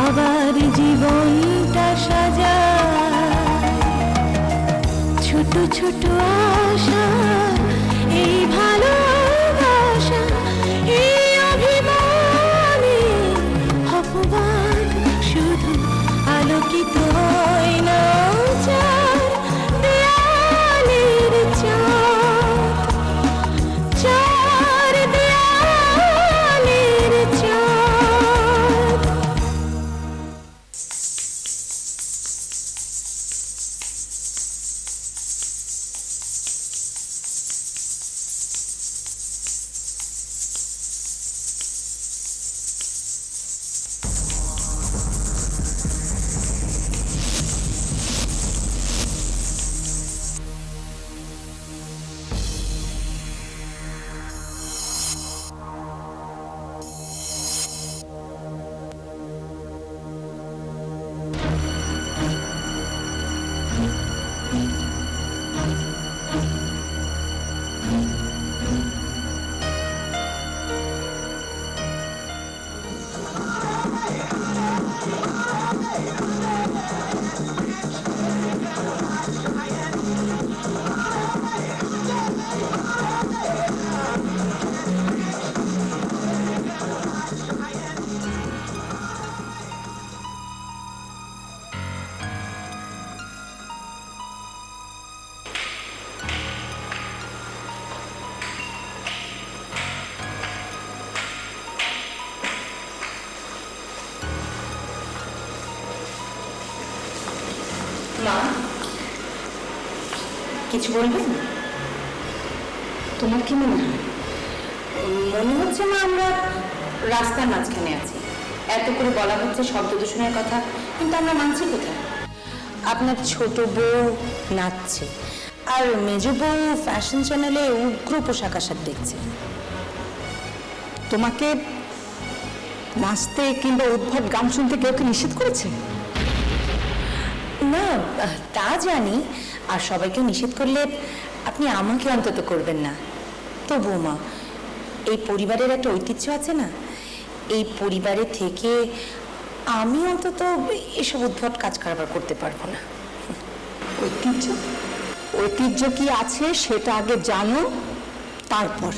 আবার জীবনটা সাজা ছোট ছোট আশা কিছু বলবেন তোমার কি মনে হয়? মনে হচ্ছে মা আমরা রাস্তার মাঝখানে আছি। এত করে বলা হচ্ছে শব্দ দূষণের কথা, কিন্তু আমরা মানছি কোথায়? আপনার ছোট বউ নাচছে, আর মেজ বউ ফ্যাশন চ্যানেলে উগ্র পোশাক আশাক দেখছে। তোমাকে নাচতে কিংবা উদ্ভট গান শুনতে কেউ কি নিষেধ করেছে? না, তা জানি আর সবাইকে নিষেধ করলে আপনি আমাকে অন্তত করবেন না। তো বৌমা, এই পরিবারের একটা ঐতিহ্য আছে না? এই পরিবারে থেকে আমি অন্তত এসব উদ্ভট কাজ কারবার করতে পারব না। ঐতিহ্য? ঐতিহ্য কি আছে সেটা আগে জানো, তারপর।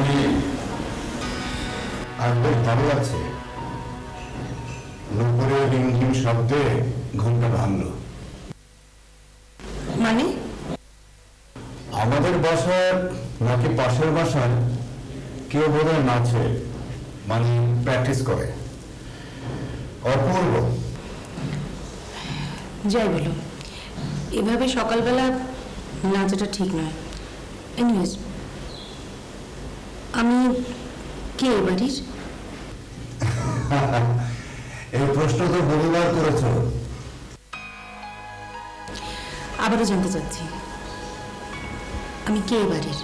মর্নিং আর বেশ ভালো আছে নুপুরের রিমঝিম শব্দে ঘুমটা ভাঙল। মানে? আমাদের বাসার নাকি পাশের বাসার কেউ বোধহয় নাচে মানে প্র্যাকটিস করে। অপূর্ব। যাই বলো। এভাবে সকালবেলা নাচাটা ঠিক নয়। এনিওয়েজ আমি কে এ বাড়ির? এই প্রশ্ন তো বহুবার করেছ। আবারও জানতে চাচ্ছি আমি কে এ বাড়ির?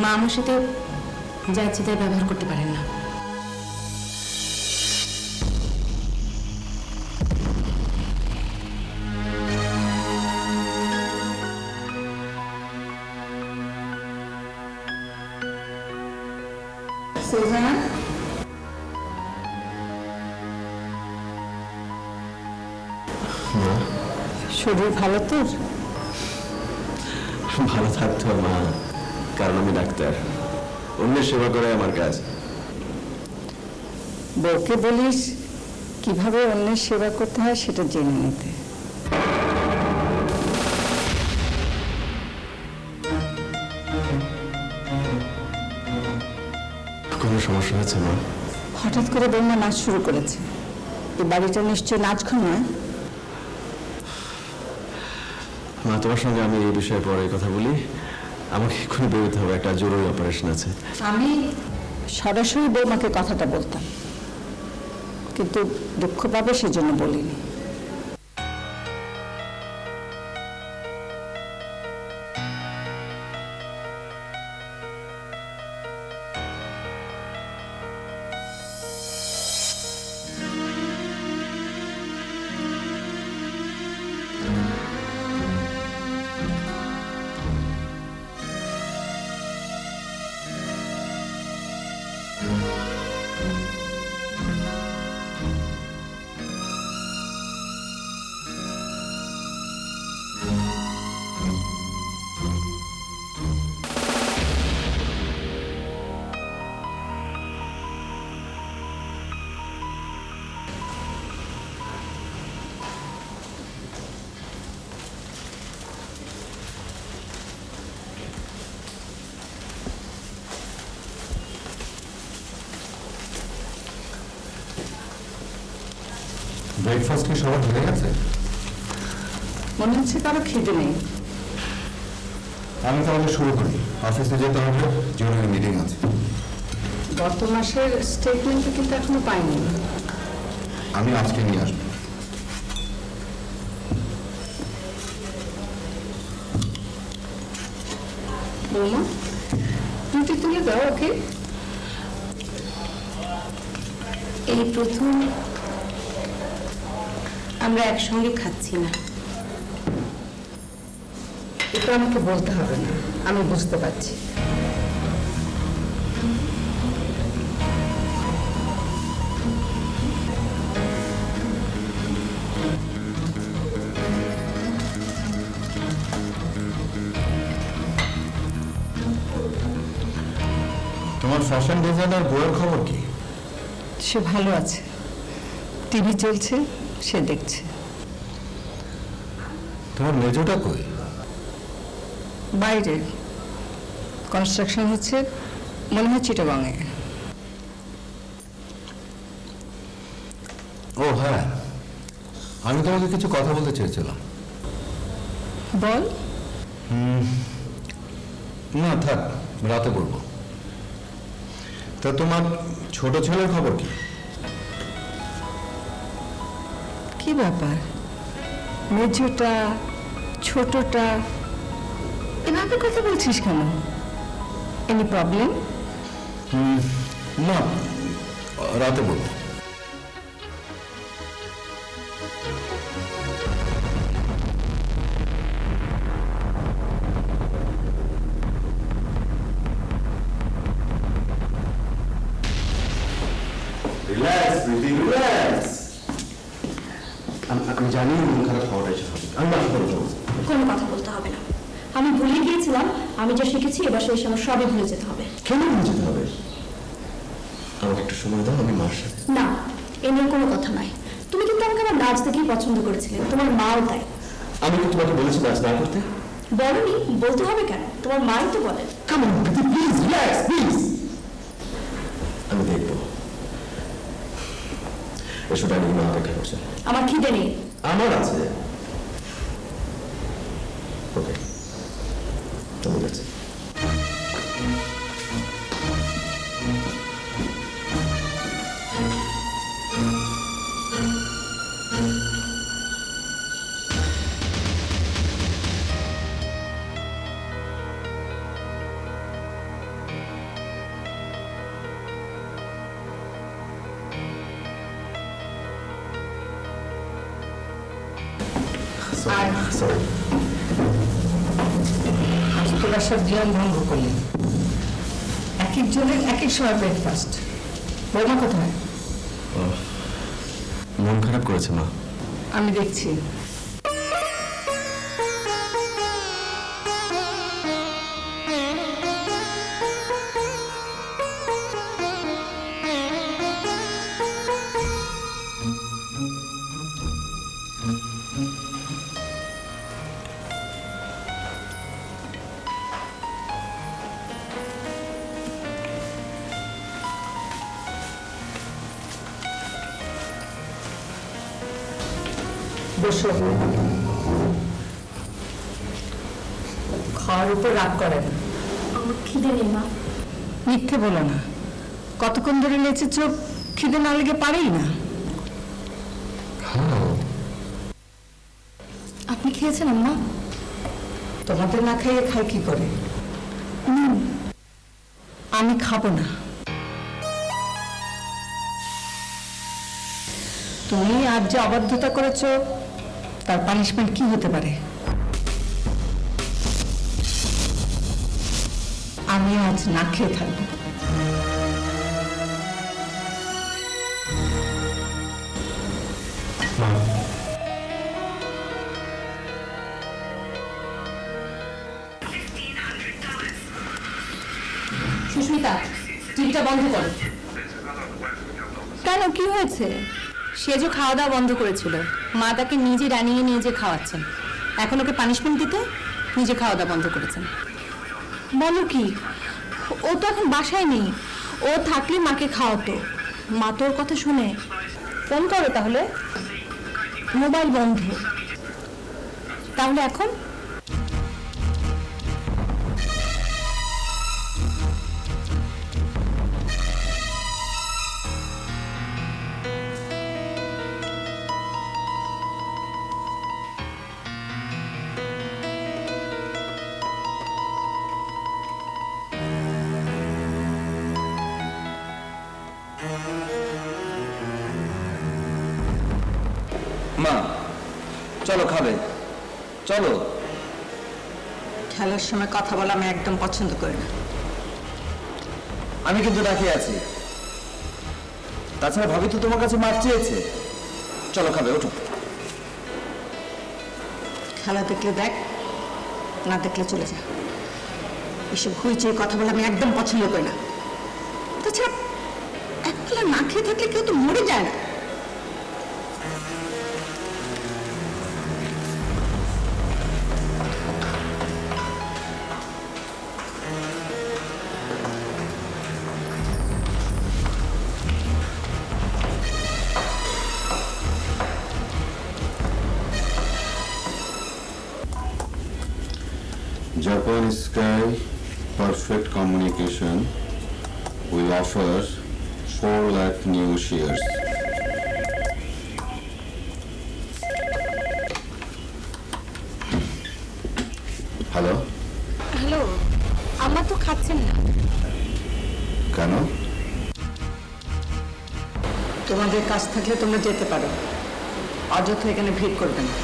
মা আমার সাথে যা ইচ্ছে তাই ব্যবহার করতে পারেন না। শরীর ভালো তোর ভালো থাকতো মা কারণ আমি ডাক্তার। অন্যের সেবা করে আমার কাজ। বউকে বলিস কীভাবে অন্যের সেবা করতে হয় সেটা জেনে নিতে। কোনো সমস্যা হয়েছে মা? হঠাৎ করে বৌমা নাচ শুরু করেছে। এই বাড়িটা নিশ্চয় নাচ ঘর নয় মা তোমার সঙ্গে আমি এই বিষয়ে পরে কথা বলি। আমাকে এক্ষুনি বেরোতে হবে, একটা জরুরি অপারেশন আছে। আমি সরাসরি বৌমাকে কথাটা বলতাম। কিন্তু দুঃখ পাবে সেজন্য বলিনি। ব্রেকফাস্ট কি সবার হয়ে গেছে? মনে হচ্ছে কারও খিদে নেই। আমি তাহলে শুরু করি। অফিসে যেতে হবে জরুরি মিটিং আছে। গত মাসের স্টেটমেন্টটা কিন্তু এখনও পাইনি। আমি আজকে নিয়ে আসব। বৌমা রুটি তুলে দাও ওকে? এই প্রথম আমরা একসঙ্গে খাচ্ছি না। এটা আমাকে বলতে হবে না। আমি বুঝতে পারছি। তোমার ফ্যাশন ডিজাইনার বইয়ের খবর কি? সে ভালো আছে। টিভি চলছে। সে দেখছে। তোমার মেজোটা কই? বাইরে কনস্ট্রাকশন হচ্ছে মনে হয় চিটাগাঙে ও হ্যাঁ। আমি তোমাকে কিছু কথা বলতে চেয়েছিলাম। বল। না থাক রাতে বলব। তা তোমার ছোট ছেলের খবর কি? কি ব্যাপার? মেঝোটা ছোটটা এভাবে কথা বলছিস কেন? এনি প্রবলেম না রাতে বলব। যা শিখেছি এবার সেই সময় সবই ভুলে যেতে হবে। কেন ভুলে যেতে হবে? আমাকে একটু সময় দাও আমি মার সাথে। না এ নিয়ে কোনো কথা নাই। তুমি কিন্তু আমাকে আমার নাচ দেখেই পছন্দ করেছিলে তোমার মাও তাই। আমি কি তোমাকে বলেছি নাচ না করতে? বলনি বলতে হবে কেন? তোমার মাই তো বলে। Come on please relax please আমি দেখব। এসো ডাইনিং মা অপেক্ষা করছে। আমার খিদে নেই। আমার আছে। তোরা সব নিয়ম ভঙ্গ করলি। এক একজনের এক এক সময় ব্রেকফাস্ট বৌমা কোথায়? মন খারাপ করেছে মা। আমি দেখছি। খাওয়ার উপর রাগ করে না। আমার খিদে নেই মা। মিথ্যে বলো না। কতক্ষণ ধরে লেচে চোখ? খিদে না লেগে পারেই না। আপনি খেয়েছেন আম্মা? তোমাদের না খাইয়ে খাই কি করে? আমি খাব না। তুমি আজ যে অবাধ্যতা করেছ তার পানিশমেন্ট কি হতে পারে? আমি আজ না খেয়ে থাকব। সুস্মিতা টিভিটা বন্ধ করো। কেন কি হয়েছে? সে যে খাওয়া দাওয়া বন্ধ করেছিল। মা তাকে নিজে রানিয়ে নিয়ে যে খাওয়াচ্ছেন। এখন ওকে পানিশমেন্ট দিতে নিজে খাওয়া দাওয়া বন্ধ করেছেন। বলো কি, ও তো এখন বাসায় নেই। ও থাকলে মাকে খাওয়াতো। মা তোর কথা শুনে, ফোন করো তাহলে। মোবাইল বন্ধ। তাহলে এখন চলো খাবে। চলো। খেলার সময় কথা বলা আমি একদম পছন্দ করি না। আমি কিন্তু রাখি আছি। তাছাড়া ভাবি তো তোমার কাছে মাপ চেয়েছে। চলো খাবে ওঠো। খেলা দেখলে দেখ না দেখলে চলে যা। এসব হইচই কথা বলে আমি একদম পছন্দ করি না। তাছাড়া একবেলা না খেয়ে থাকলে কেউ তো মরে যায় না। Japan Sky Perfect Communication will offer 4 lakh new shares. Hello hello আমার তো খাচ্ছেন না কেন তোমাদের কাজ থাকলে তোমরা যেতে পারো অযথা এখানে ভিড় করবে না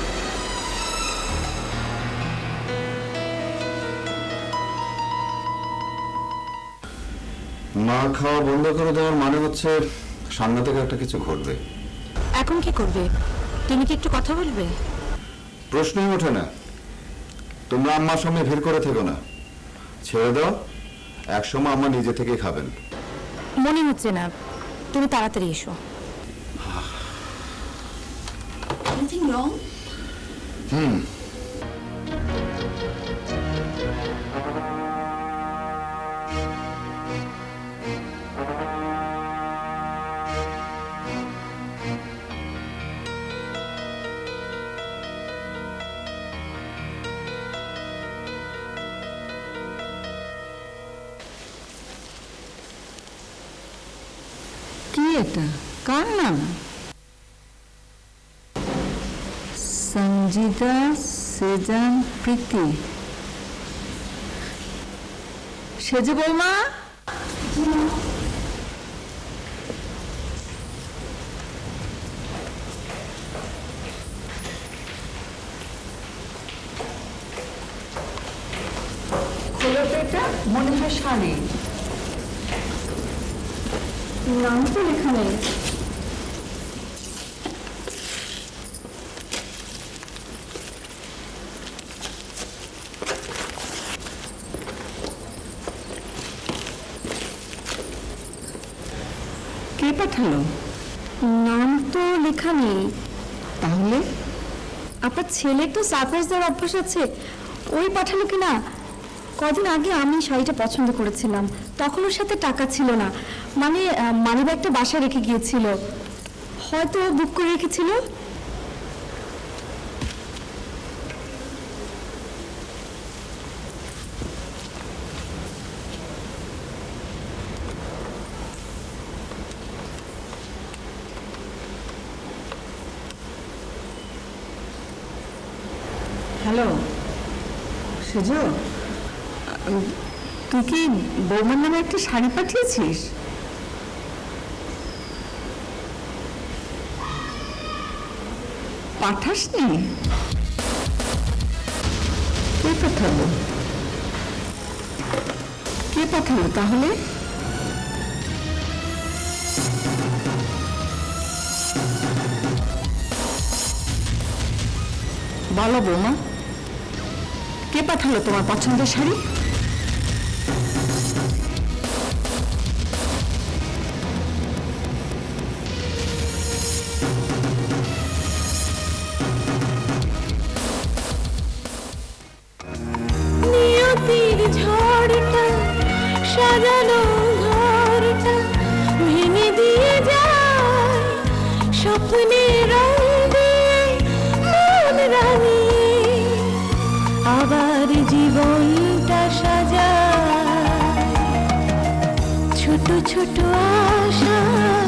মা খাওয়া বন্ধ করে দেওয়ার মানে হচ্ছে সামনে থেকে একটা কিছু ঘটবে। এখন কি করবে? তুমি কি একটু কথা বলবে? প্রশ্নই ওঠে না। তোমরা আম্মার সামনে ভিড় করে থেকো না। ছেড়ে দাও একসময় আম্মা নিজে থেকেই খাবেন। মনে হচ্ছে না। তুমি তাড়াতাড়ি এসো। এনিথিং এটা কার নাম সঞ্জিতা সেজান প্রীতি সেজে বৌমা খোলো তো এটা মনে হয় শাড়ি নাম তো লেখা নেই পাঠালো। নাম তো লেখা নেই। তাহলে? আপনার ছেলে তো সারপ্রাইজ দেওয়ার অভ্যাস আছে। ওই পাঠালো কি না কদিন আগে আমি শাড়িটা পছন্দ করেছিলাম। তখন ওর সাথে টাকা ছিল না। মানে মানিব একটা বাসায় রেখে গিয়েছিল। হয়তো বুক করে রেখেছিল। হ্যালো, সুজ। তুই কি বৌমার নামে একটা শাড়ি পাঠিয়েছিস? পাঠাসনি? কে পাঠালো? কে পাঠালো তাহলে? বলো বৌমা। কে পাঠালো তোমার পছন্দের শাড়ি? ছোট আশা।